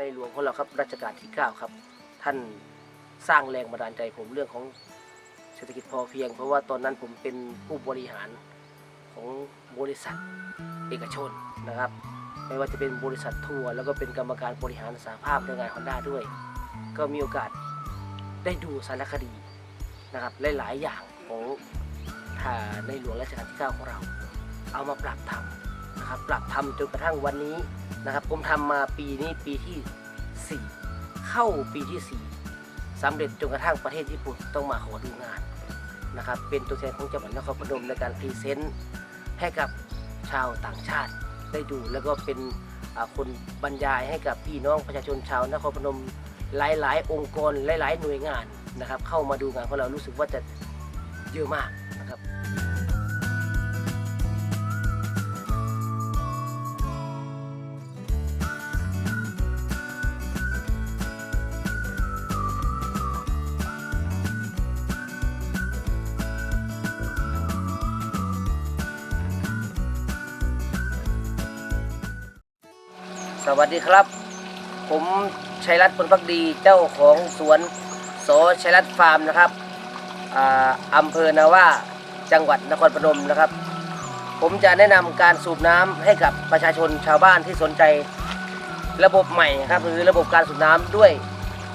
ในหลวงของเราครับรัชกาลที่ 9 ครับ ท่านสร้างแรงบันดาลใจผมเรื่องของเศรษฐกิจพอเพียง เพราะว่าตอนนั้นผมเป็นผู้บริหารของบริษัทเอกชนนะครับ ไม่ว่าจะเป็นบริษัททัวร์แล้วก็เป็นกรรมการบริหารสาภาพแรงงานฮอนด้าด้วย ก็มีโอกาสได้ดูสารคดีนะครับหลาย ๆ อย่างของท่าในหลวงรัชกาลที่ 9 ของเรา เอามาปรับทำ นะครับปรับทำจนกระทั่งวันนี้นะครับ ผมทำมาปีนี้ปีที่ 4 เข้าปีที่ 4สำเร็จจนกระทั่งประเทศญี่ปุ่นต้องมาขอดูงานนะครับ เป็นตัวแทนของจังหวัดนครพนมในการพรีเซนต์ให้กับชาวต่างชาติได้ดู แล้วก็เป็นคนบรรยายให้กับพี่น้องประชาชนชาวนครพนมหลาย ๆ องค์กรหลาย ๆ หน่วยงานนะครับ เข้ามาดูงานของเรารู้สึกว่าจะเยอะมาก วัสดีครับ ผมชัยรัตน์พลพักดีเจ้าของสวนโสชัยรัตน์ฟาร์มนะครับอำเภอนาว่าจังหวัดนครพนมนะครับ ผมจะแนะนำการสูบน้ำให้กับประชาชนชาวบ้านที่สนใจ ระบบใหม่ครับหรือระบบการสูบน้ำด้วย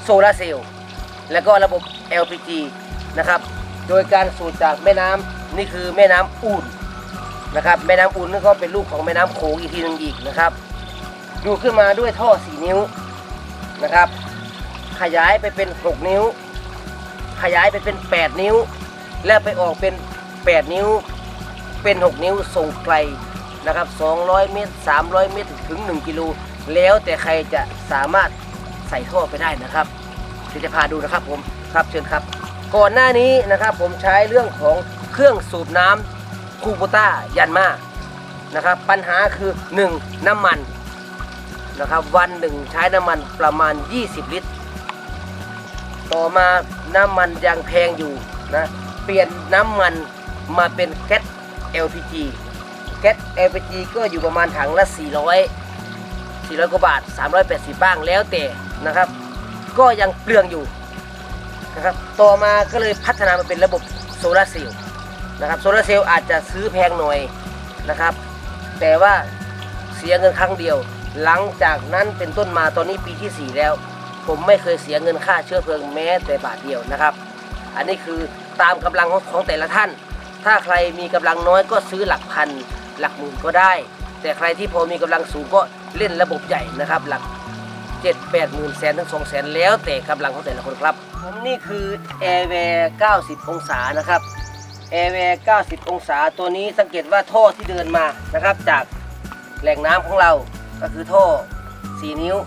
โซลาร์เซลล์และก็ระบบ LPG นะครับ โดยการสูบจากแม่น้ำนี่คือแม่น้ำอู่นนะครับ แม่น้ำอู่นนี่ก็เป็นลูกของแม่น้ำโขงอีกทีหนึงอีกนะครับ ดูขึ้นมาด้วยท่อ 4 นิ้วนะครับ ขยายไปเป็น 6 นิ้ว ขยายไปเป็น 8 นิ้ว และไปออกเป็น 8 นิ้ว เป็น 6 นิ้วส่งไกลนะครับ 200 เมตร 300 เมตรถึง 1 กิโลแล้วแต่ใครจะสามารถใส่ท่อไปได้นะครับเดี๋ยวจะพาดูนะครับผมครับเชิญครับ ก่อนหน้านี้นะครับผมใช้เรื่องของเครื่องสูบน้ำคูโบต้ายันมานะครับ ปัญหาคือ 1. น้ำมัน นะครับ วันหนึ่งใช้น้ำมันประมาณ 20 ลิตร ต่อมาน้ำมันยังแพงอยู่นะเปลี่ยนน้ำมันมาเป็นแก๊ส LPG แก๊ส LPG ก็อยู่ประมาณถังละ 400 400 กว่าบาท 380 บ้างแล้วแต่นะครับ ก็ยังเปลืองอยู่นะครับต่อมาก็เลยพัฒนามาเป็นระบบโซลาร์เซลล์นะครับโซลาร์เซลล์อาจจะซื้อแพงหน่อยนะครับ แต่ว่าเสียเงินครั้งเดียว หลังจากนั้นเป็นต้นมาตอนนี้ปีที่ 4 แล้ว ผมไม่เคยเสียเงินค่าเชื้อเพลิงแม้แต่บาทเดียวนะครับ อันนี้คือตามกำลังของแต่ละท่าน ถ้าใครมีกำลังน้อยก็ซื้อหลักพันหลักหมื่นก็ได้ แต่ใครที่พอมีกำลังสูงก็เล่นระบบใหญ่นะครับ หลัก7 8หมื่นแสนถึง2แสนแล้วแต่กำลังของแต่ละคนครับ ผมนี่คือ Airware 90 องศานะครับ Airware 90 องศาตัวนี้สังเกตว่าท่อที่เดินมานะครับ จากแหล่งน้ำของเรา ก็คือท่อ 4 นิ้ว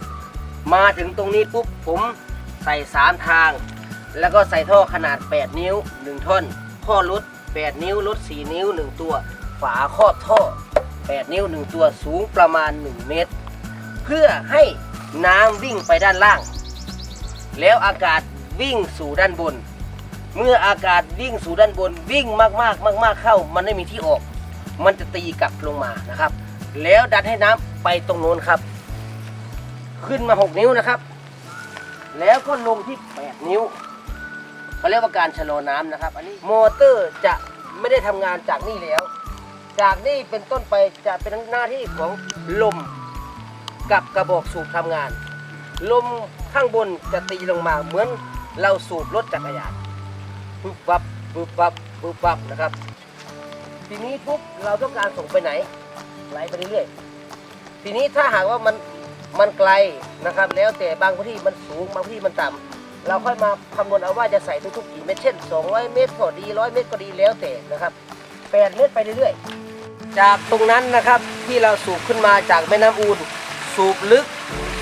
มาถึงตรงนี้ปุ๊บผมใส่ 3 ทาง แล้วก็ใส่ท่อขนาด 8 นิ้ว 1 ท่อนท่อลด8 นิ้วลด4 นิ้ว 1 ตัว ฝาครอบท่อ 8 นิ้ว 1 ตัวสูงประมาณ 1 เมตร เพื่อให้น้ำวิ่งไปด้านล่าง แล้วอากาศวิ่งสู่ด้านบน เมื่ออากาศวิ่งสู่ด้านบนวิ่งมากๆมาก ๆเข้า มันไม่มีที่ออก มันจะตีกลับลงมานะครับ แล้วดันให้น้ำไปตรงโน้นครับ ขึ้นมา 6 นิ้วนะครับ แล้วก็ลงที่ 8 นิ้วเขาเรียกว่าการชะลอน้ำนะครับ อันนี้มอเตอร์จะไม่ได้ทำงานจากนี่แล้ว จากนี่เป็นต้นไปจะเป็นหน้าที่ของลมกับกระบอกสูบทำงาน ลมข้างบนจะตีลงมาเหมือนเราสูบรถจักรยานปุ๊บปั๊บปุ๊บปั๊บปุ๊บปั๊บนะครับ ทีนี้ปุ๊บเราต้องการส่งไปไหน ไหลไปเรื่อยๆทีนี้ถ้าหากว่ามันมันไกลนะครับ แล้วแต่บางพื้นที่มันสูงบางพื้นที่มันต่ำเราค่อยมาคำนวณเอาว่าจะใส่ทุกๆกี่เมตรเช่น 200 เมตรก็ดี 100 เมตรก็ดีแล้วแต่นะครับ8เมตรไปเรื่อยๆ จากตรงนั้นนะครับที่เราสูบขึ้นมาจากแม่น้ำอูนสูบลึก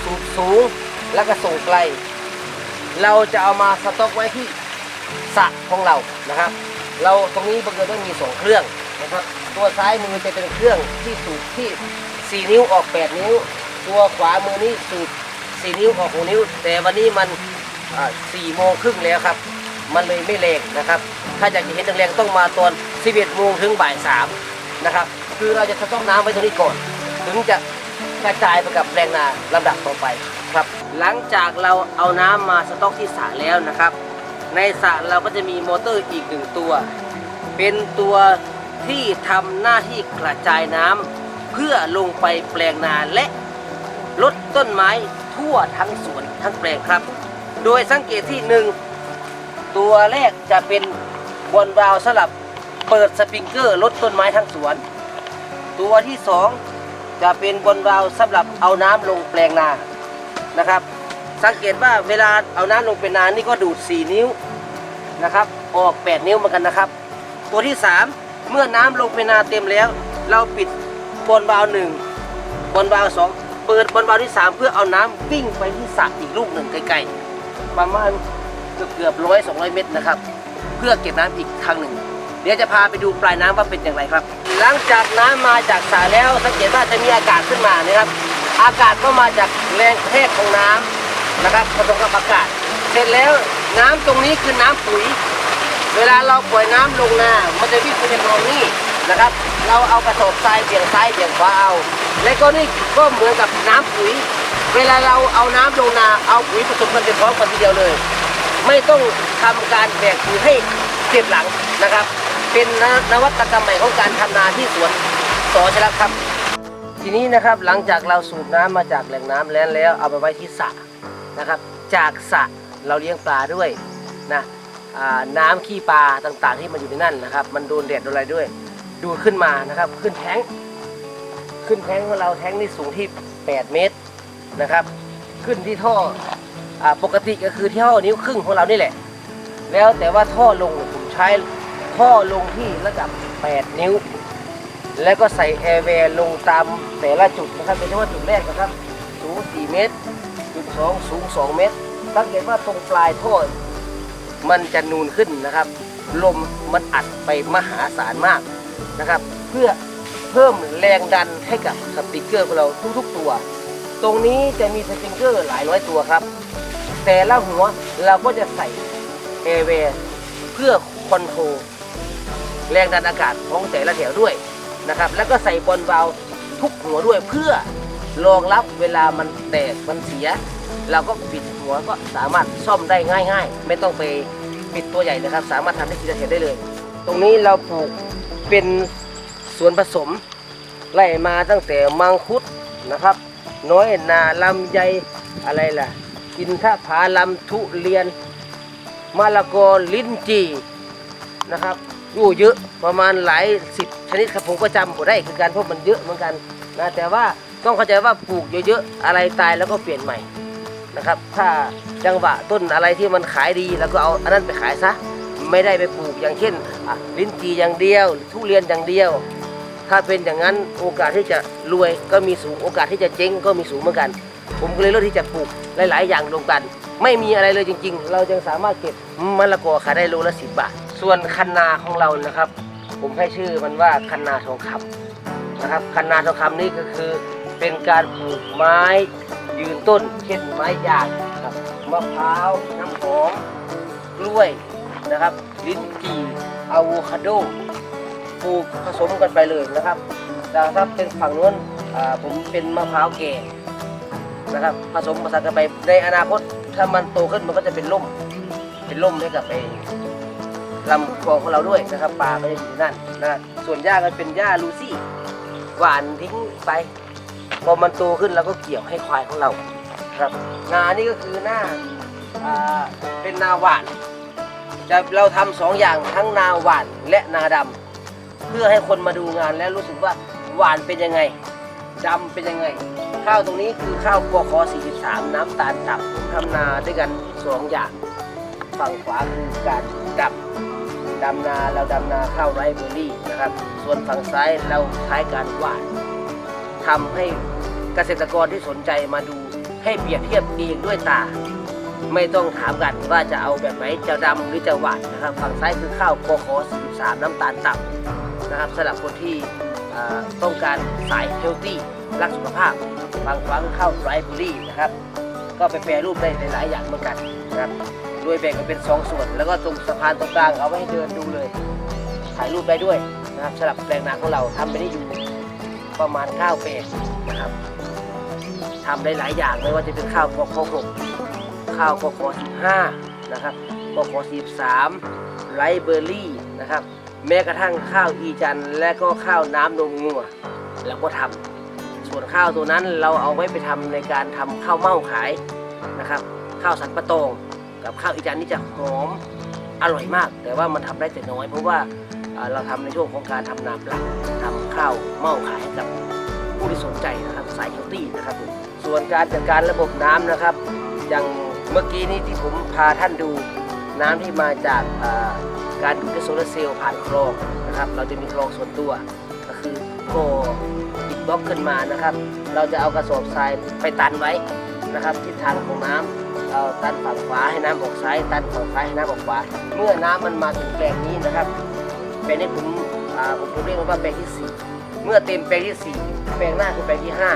สูบสูงแล้วก็ส่งไกล เราจะเอามาสต็อกไว้ที่สระของเรานะครับ เราตรงนี้บังเอิญว่ามีสองเครื่องนะครับ ตัวซ้ายมือจะเป็นเครื่องที่สูบที่ 4 นิ้วออก 8 นิ้ว ตัวขวามือนี้สูบ4นิ้วออก6นิ้ว แต่วันนี้มันอ่า4โมงครึ่งแล้วครับ มันเลยไม่แรงนะครับ ถ้าอยากจะเห็นแรงๆต้องมาตอน 11โมงถึงบ่าย3นะครับคือเราจะสต๊อกน้ำไว้ตรงนี้ก่อน ถึงจะกระจายไปกับแปลงนาลำดับต่อไปครับ หลังจากเราเอาน้ำมาสต๊อกที่สระแล้วนะครับ ในสระเราก็จะมีมอเตอร์อีกหนึ่งตัว เป็นตัว ที่ทำหน้าที่กระจายน้ำเพื่อลงไปแปลงนาและลดต้นไม้ทั่วทั้งสวนทั้งแปลงครับ โดยสังเกตที่หนึ่งตัวแรกจะเป็นบอลวาล์วสำหรับเปิดสปริงเกอร์ลดต้นไม้ทั้งสวน ตัวที่สองจะเป็นบอลวาล์วสำหรับเอาน้ำลงแปลงนานะครับ สังเกตว่าเวลาเอาน้ำลงเป็นนานี่ก็ดูด 4 นิ้วนะครับ ออก 8 นิ้วเหมือนกันนะครับ ตัวที่ 3 เมื่อน้ำลงเป็นาเต็มแล้ว เราปิดบอลวาล์วหนึ่งบอลวาล์วสองเปิดบอลวาล์วที่3เพื่อเอาน้ำวิ่งไปที่สระอีกลูกหนึ่งไกลๆประมาณเกือบเกือบร้อยสองร้อยเมตรนะครับ เพื่อเก็บน้ำอีกครั้งหนึ่ง เดี๋ยวจะพาไปดูปลายน้ำว่าเป็นอย่างไรครับ หลังจากน้ำมาจากสระแล้วสังเกตว่าจะมีอากาศขึ้นมานะครับ อากาศก็มาจากแรงกระแทกของน้ำนะครับผสมกับอากาศ เสร็จแล้วน้ำตรงนี้คือน้ำปุ๋ย เวลาเราปล่อยน้ำลงนามันจะวิ่งไปในคลองนี้นะครับ เราเอากระสอบทรายเบี่ยงซ้ายเบี่ยงขวาเอา และก็นี่ก็เหมือนกับน้ำปุ๋ย เวลาเราเอาน้ำลงนาเอาปุ๋ยผสมกันไปพร้อมกันทีเดียวเลย ไม่ต้องทำการแบกปุ๋ยให้เจ็บหลังนะครับ เป็นนวัตกรรมใหม่ของการทำนาที่สวนสอชลักครับ ทีนี้นะครับหลังจากเราสูบน้ำมาจากแหล่งน้ำแล้วแล้วเอาไปไว้ที่สระนะครับ จากสระเราเลี้ยงปลาด้วยนะ น้ำขี้ปลาต่างๆ ที่มันอยู่ในนั่นนะครับ มันโดนแดดโดนอะไรด้วย ดูดขึ้นมานะครับ ขึ้นแท้ง ขึ้นแท้งของเราแท้งนี่สูงที่ 8 เมตรนะครับ ขึ้นที่ท่ออปกติก็คือที่ท่อนิ้วครึ่งของเรานี่แหละ แล้วแต่ว่าท่อลงผมใช้ท่อลงที่ระดับ 8 นิ้ว แล้วก็ใส่แอร์แวร์ลงตามแต่ละจุดนะครับเป็นเฉพาะจุดแรกนะครับ สูง 4 เมตร จุด 2 สูง 2 เมตรสังเกตว่าตรงปลายท่อ มันจะนูนขึ้นนะครับ ลมมันอัดไปมหาศาลมากนะครับ เพื่อเพิ่มแรงดันให้กับสปิงเกอร์ของเราทุกๆตัว ตรงนี้จะมีสปิงเกอร์หลายร้อยตัวครับ แต่ละหัวเราก็จะใส่แอร์แวร์เพื่อคอนโทรลแรงดันอากาศของแต่ละแถวด้วยนะครับ แล้วก็ใส่บอลวาลทุกหัวด้วยเพื่อรองรับเวลามันแตกมันเสีย เราก็ปิด หัวก็สามารถซ่อมได้ง่าย ๆ ไม่ต้องไปปิดตัวใหญ่นะครับ สามารถทำได้ทีละเห็นได้เลย ตรงนี้เราปลูกเป็นสวนผสมไล่มาตั้งแต่มังคุดนะครับ น้อยนาลำไยอะไรล่ะ อินทผาลำทุเรียนมะละกอลิ้นจี่นะครับอยู่เยอะประมาณหลายสิบชนิดครับผมก็จำบ่ได้คือการเพราะมันเยอะเหมือนกันนะแต่ว่าต้องเข้าใจว่าปลูกเยอะๆอะไรตายแล้วก็เปลี่ยนใหม่ นะครับ ถ้าจังหวะต้นอะไรที่มันขายดีแล้วก็เอาอันนั้นไปขายซะ ไม่ได้ไปปลูกอย่างเช่นลิ้นจี่อย่างเดียว ทุเรียนอย่างเดียว ถ้าเป็นอย่างนั้นโอกาสที่จะรวยก็มีสูงโอกาสที่จะเจ๊งก็มีสูงเหมือนกัน ผมก็เลยเลือกที่จะปลูกหลาย ๆ อย่างรวมกัน ไม่มีอะไรเลยจริง ๆ เรายังสามารถเก็บมะละกอขายได้โลละสิบบาท ส่วนคันนาของเรานะครับ ผมให้ชื่อมันว่าคันนาทองคำนะครับคันนาทองคำนี่ก็คือเป็นการปลูกไม้ ยืนต้นเช่นไม้ยางครับมะพร้าวน้ำหอมกล้วยนะครับ ลิ้นจี่อะโวคาโดปลูกผสมกันไปเลยนะครับแต่ถ้าเป็นฝั่งนู้นอ่าผมเป็นมะพร้าวแก่นะครับ ผสมผสานกันไปในอนาคตถ้ามันโตขึ้นมันก็จะเป็นร่ม เป็นร่มให้กับไอ้ลำคลองของเราด้วยนะครับปลาก็จะอยู่นั่นนะส่วนหญ้าก็เป็นหญ้าลูซี่หวานทิ้งไป พอมันโตขึ้นเราก็เกี่ยวให้ควายของเราครับ นานี่ก็คือหน้าอ่าเป็นนาหวานจะเราทำสองอย่างทั้งนาหวานและนาดำเพื่อให้คนมาดูงานแล้วรู้สึกว่าหวานเป็นยังไงดำเป็นยังไง ข้าวตรงนี้คือข้าวกคอ43 น้ำตาลต่ำทำนาด้วยกันสองอย่าง ฝั่งขวาคือการดำดำนาเราดำนาข้าวไรเบอร์รี่นะครับ ส่วนฝั่งซ้ายเราใช้การหวาน ทำให้เกษตรกรที่สนใจมาดูให้เปรียบเทียบเองด้วยตา ไม่ต้องถามกันว่าจะเอาแบบไหนจะดำหรือจะหวานนะครับฝั่งซ้ายคือข้าวกค43น้ำตาลต่ำนะครับสำหรับคนที่ต้องการสายเฮลตี้รักสุขภาพบางครั้งข้าวไรเบอรี่นะครับ ก็ไปแปรรูปได้หลายอย่างเหมือนกันนะครับโดยแบ่งกันเป็นสองส่วน แล้วก็ตรงสะพานตรงกลางเอาไว้ให้เดินดูเลย ถ่ายรูปได้ด้วยนะครับสำหรับแปลงนาของเราทำไปได้อยู่ ประมาณ9เฟสนะครับทำได้หลายอย่างไม่ว่าจะเป็นข้าวกขหกข้าวกขสิบห้านะครับกขสิบสามไรเบอร์รี่นะครับ แม้กระทั่งข้าวอีจันและก็ข้าวน้ำนมงัวเราก็ทำส่วนข้าวตัวนั้นเราเอาไว้ไปทำในการทำข้าวเม่าขายนะครับ ข้าวสันปะตองกับข้าวอีจันที่จะหอมอร่อยมาก แต่ว่ามันทำได้แต่น้อยเพราะว่า เราทำในช่วงของการทำนาปลังทำข้าวเม่าขายกับผู้ที่สนใจนะครับสายเฮลตี้นะครับผมส่วนการจัดการระบบน้ำนะครับ อย่างเมื่อกี้นี้ที่ผมพาท่านดูน้ำที่มาจากการดูดด้วยโซลาร์เซลล์ผ่านคลองนะครับเราจะมีคลองส่วนตัวก็คือโกปิดบล็อกขึ้นมานะครับ เราจะเอากระสอบทรายไปตันไว้นะครับทิศทางของน้ำเราตันฝั่งขวาให้น้ำออกซ้ายตันฝั่งซ้ายให้น้ำออกขวาเมื่อน้ำมันมาถึงแปลงนี้นะครับ แปลงนี้ผมอ่าผมเรียกมันว่าแปลงที่สี่เมื่อเต็มแปลงที่สี่แปลงหน้าคือแปลงที่ห้า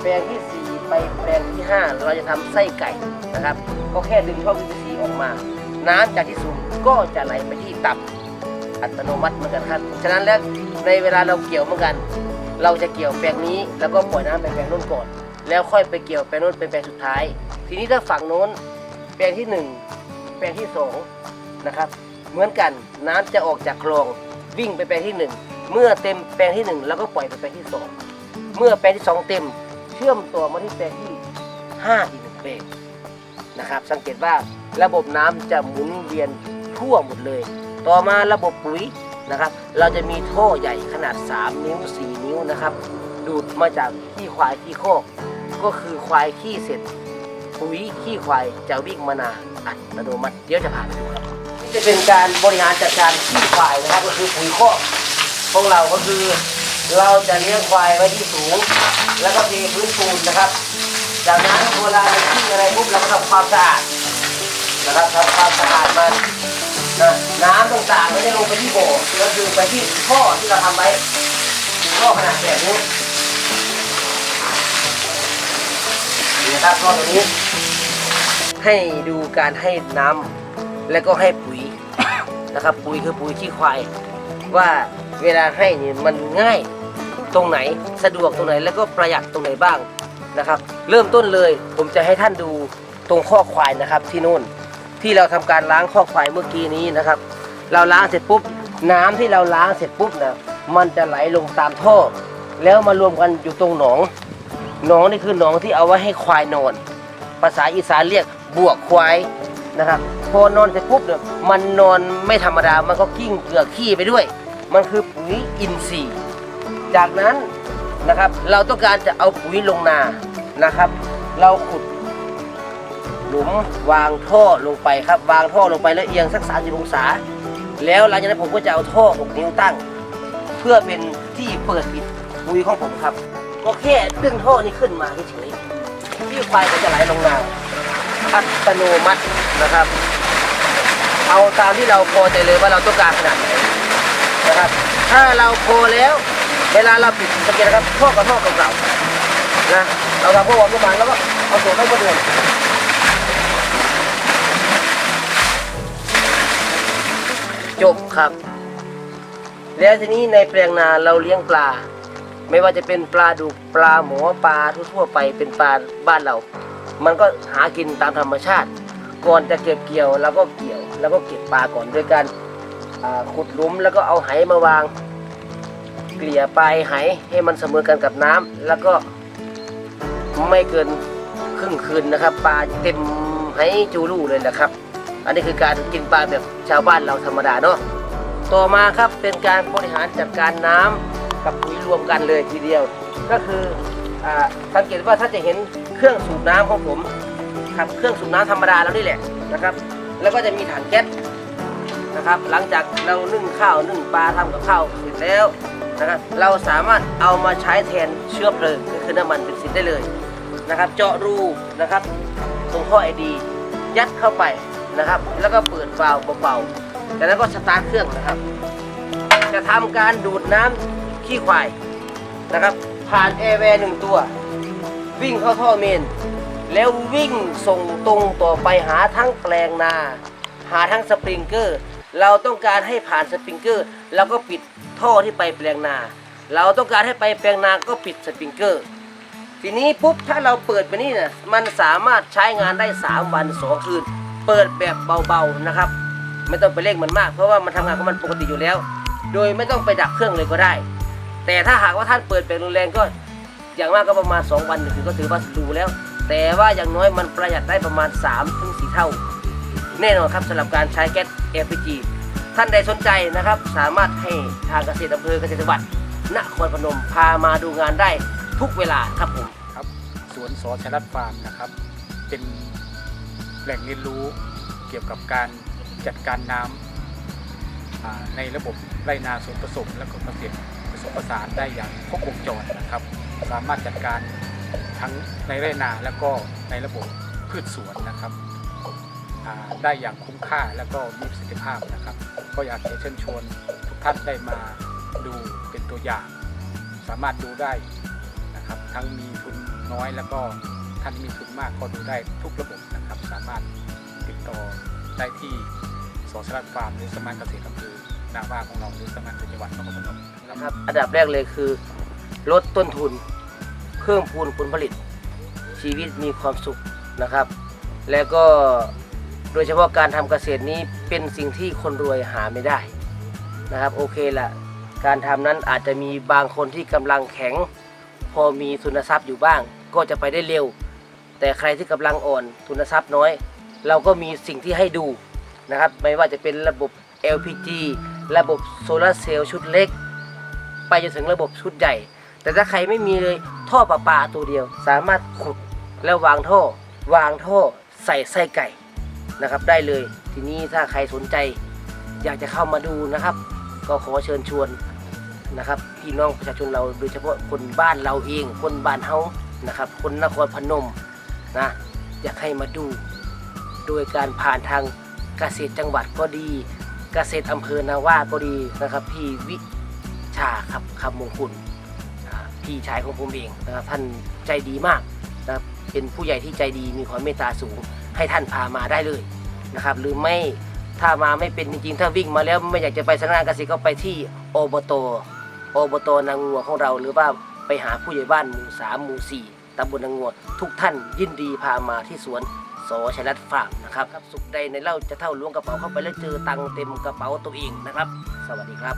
แปลงที่สี่ไปแปลงที่ห้าเราจะทำไส้ไก่นะครับ ก็แค่ดึงท่อ PVC ออกมา น้ำจากที่สูงก็จะไหลไปที่ต่ำอัตโนมัติเหมือนกันครับฉะนั้นแล้วในเวลาเราเกี่ยวเหมือนกัน เราจะเกี่ยวแปลงนี้แล้วก็ปล่อยน้ำไปแปลงโน้นก่อน แล้วค่อยไปเกี่ยวแปลงโน้นเป็นแปลงสุดท้าย ทีนี้ถ้าฝั่งโน้นแปลงที่หนึ่งแปลงที่สองนะครับ เหมือนกันน้ำจะออกจากคลองวิ่งไปแปลงที่หนึ่งเมื่อเต็มแปลงที่หนึ่งแล้วก็ปล่อยไปแปลงที่สองเมื่อแปลงที่สองเต็มเชื่อมต่อมาที่แปลงที่ห้าอีกหนึ่งแปลงนะครับ สังเกตว่าระบบน้ำจะหมุนเวียนทั่วหมดเลย ต่อมาระบบปุ๋ยนะครับ เราจะมีท่อใหญ่ขนาด 3 นิ้ว 4 นิ้วนะครับ ดูดมาจากขี้ควายขี้โคอกก็คือควายขี้เสร็จ ปุ๋ยขี้ควายจะวิ่งมานาอัตโนมัติเดี๋ยวจะผ่านไปดูครับ จะเป็นการบริหารจัดการขี้ควายนะครับก็คือปุ๋ยคอกของเราก็คือ เราจะเลี้ยงควายไว้ที่สูง แล้วก็เทพื้นปูนนะครับจากนั้นเวลาเราขี้อะไรปุ๊บเราก็ทำความสะอาดนะครับทำความสะอาดมันนะน้ำต่างๆไม่ได้ลงไปที่บ่อก็คือไปที่ท่อที่เราทำไว้ท่อขนาดแบบนี้นะครับท่อตัวนี้ ให้ดูการให้น้ำ และก็ให้ปุ๋ยนะครับปุ๋ยคือปุ๋ยขี้ควาย ว่าเวลาให้นี่มันง่ายตรงไหนสะดวกตรงไหนแล้วก็ประหยัดตรงไหนบ้างนะครับ เริ่มต้นเลยผมจะให้ท่านดูตรงข้อควายนะครับที่นู่นที่เราทำการล้างข้อควายเมื่อกี้นี้นะครับ เราล้างเสร็จปุ๊บน้ำที่เราล้างเสร็จปุ๊บนะมันจะไหลลงตามท่อ แล้วมารวมกันอยู่ตรงหนองหนองนี่คือหนองที่เอาไว้ให้ควายนอน ภาษาอีสานเรียกบวกควาย นะครับพอนอนเสร็จปุ๊บเนี่ยมันนอนไม่ธรรมดา มันก็กิ้งเกลือกขี้ไปด้วย มันคือปุ๋ยอินทรีย์ จากนั้นนะครับเราต้องการจะเอาปุ๋ยลงนานะครับ เราขุดหลุมวางท่อลงไปครับ วางท่อลงไปแล้วเอียงสัก30องศา แล้วหลังจากนั้นผมก็จะเอาท่อ6นิ้วตั้ง เพื่อเป็นที่เปิดปิดปุ๋ยของผมครับ ก็แค่ดึงท่อนี้ขึ้นมาเฉยๆที่ควายก็จะไหลลงนา อัตโนมัตินะครับ เอาตามที่เราพอใจเลยว่าเราต้องการขนาดไหนนะครับ ถ้าเราพอแล้ว เวลาเราปิดสังเกตนะครับท่อกับท่อกับเรานะเราทำพวกวอร์มประมาณแล้วก็เอาตัวเข้ามาเดินจบครับ แล้วทีนี้ในแปลงนาเราเลี้ยงปลา ไม่ว่าจะเป็นปลาดุกปลาหมอปลาทั่วๆไปเป็นปลาบ้านเรา มันก็หากินตามธรรมชาติ ก่อนจะเก็บเกี่ยวเราก็เกี่ยวแล้วก็เก็บปลาก่อนด้วยการขุดหลุมแล้วก็เอาไหมาวาง เกลี่ยปลายไหให้มันเสมอกันกับน้ำแล้วก็ไม่เกินครึ่งคืนนะครับ ปลาเต็มไหจูรูเลยนะครับ อันนี้คือการกินปลาแบบชาวบ้านเราธรรมดาเนาะต่อมาครับเป็นการบริหารจัดการน้ำกับปุ๋ยรวมกันเลยทีเดียว ก็คืออสังเกตว่าถ้าจะเห็น เครื่องสูบน้ำของผมครับเครื่องสูบน้ำธรรมดาแล้วนี่แหละนะครับ แล้วก็จะมีถังแก๊สนะครับ หลังจากเรานึ่งข้าวนึ่งปลาทำกับข้าวเสร็จแล้วนะครับเราสามารถเอามาใช้แทนเชื้อเพลิงก็คือน้ำมันเบนซินได้เลยนะครับ เจาะรูนะครับ ตรงท่อไอดี ยัดเข้าไปนะครับ แล้วก็เปิดวาล์วเบาๆจากนั้นก็สตาร์ทเครื่องนะครับ จะทำการดูดน้ำขี้ควายนะครับ ผ่านแอร์แวร์หนึ่งตัว วิ่งเข้าท่อเมน แล้ววิ่งส่งตรงต่อไปหาทั้งแปลงนา หาทั้งสปริงเกอร์ เราต้องการให้ผ่านสปริงเกอร์เราก็ปิดท่อที่ไปแปลงนา เราต้องการให้ไปแปลงนาก็ปิดสปริงเกอร์ ทีนี้ปุ๊บถ้าเราเปิดไปนี่เนี่ยมันสามารถใช้งานได้ 3 วัน 2 คืน เปิดแบบเบาๆนะครับ ไม่ต้องไปเร่งมันมาก เพราะว่ามันทำงานของมันปกติอยู่แล้ว โดยไม่ต้องไปดับเครื่องเลยก็ได้ แต่ถ้าหากว่าท่านเปิดแบบรุนแรงก็ อย่างมากก็ประมาณ 2 วันถึงก็ถือว่าดูแล้ว แต่ว่าอย่างน้อยมันประหยัดได้ประมาณ3ถึง4เท่า แน่นอนครับสำหรับการใช้แก๊ส LPG ท่านใดสนใจนะครับ สามารถให้ทางเกษตรอำเภอเกษตรจังหวัดนครพนมพามาดูงานได้ทุกเวลาครับผมครับสวนสอชลัดฟาร์มนะครับ เป็นแหล่งเรียนรู้เกี่ยวกับการจัดการน้ำอ่าในระบบไรนาสวนผสมและก็เกษตรผสมผสานได้อย่างครบวงจรนะครับ สามารถจัดการทั้งในไรนาแล้วก็ในระบบพืชสวนนะครับได้อย่างคุ้มค่าแล้วก็มีประสิทธิภาพนะครับ ก็อยากจะเชิญชวนทุกท่านได้มาดูเป็นตัวอย่าง สามารถดูได้นะครับ ทั้งมีทุนน้อยแล้วก็ท่านที่มีทุนมากก็ดูได้ทุกระบบนะครับ สามารถติดต่อได้ที่สอสลัดฟาร์มหรือสำนักเกษตรอำเภอนาว่าของเราหรือสำนักเกษตรจังหวัดนครพนมนะครับ อันดับแรกเลยคือ ลดต้นทุน เพิ่มพูนผลผลิต ชีวิตมีความสุขนะครับ แล้วก็โดยเฉพาะการทำเกษตรนี้เป็นสิ่งที่คนรวยหาไม่ได้นะครับ โอเคละการทำนั้นอาจจะมีบางคนที่กำลังแข็ง พอมีทุนทรัพย์อยู่บ้าง ก็จะไปได้เร็ว แต่ใครที่กำลังอ่อนทุนทรัพย์น้อย เราก็มีสิ่งที่ให้ดูนะครับ ไม่ว่าจะเป็นระบบ LPG ระบบโซลาเซลล์ชุดเล็ก ไปจนถึงระบบชุดใหญ่ แต่ถ้าใครไม่มีเลยท่อประปาตัวเดียว สามารถขุดแล้ววางท่อ วางท่อใส่ไส้ไก่นะครับ ได้เลยทีนี้ถ้าใครสนใจ อยากจะเข้ามาดูนะครับ ก็ขอเชิญชวนนะครับพี่น้องประชาชนเราโดยเฉพาะคนบ้านเราเอง คนบ้านเฮานะครับ คนนครพนมนะอยากให้มาดู โดยการผ่านทางเกษตรจังหวัดก็ดีเกษตรอำเภอนาว่าก็ดีนะครับ พี่วิชาครับคำมงคล พี่ชายของผมเองนะครับท่านใจดีมากนะครับเป็นผู้ใหญ่ที่ใจดีมีความเมตตาสูง ให้ท่านพามาได้เลยนะครับ หรือไม่ถ้ามาไม่เป็นจริงๆถ้าวิ่งมาแล้วไม่อยากจะไปสำนักงานเกษตรก็ไปที่อบตอบตนางงัวของเรา หรือว่าไปหาผู้ใหญ่บ้านหมู่สามหมู่สี่ตำบลนางงัวทุกท่านยินดีพามาที่สวนสอชัยรัตน์ฟาร์มนะครับรบสุขใดในเล่าจะเท่าล้วงกระเป๋าเข้าไปแล้วเจอตังเต็มกระเป๋าตัวเองนะครับ สวัสดีครับ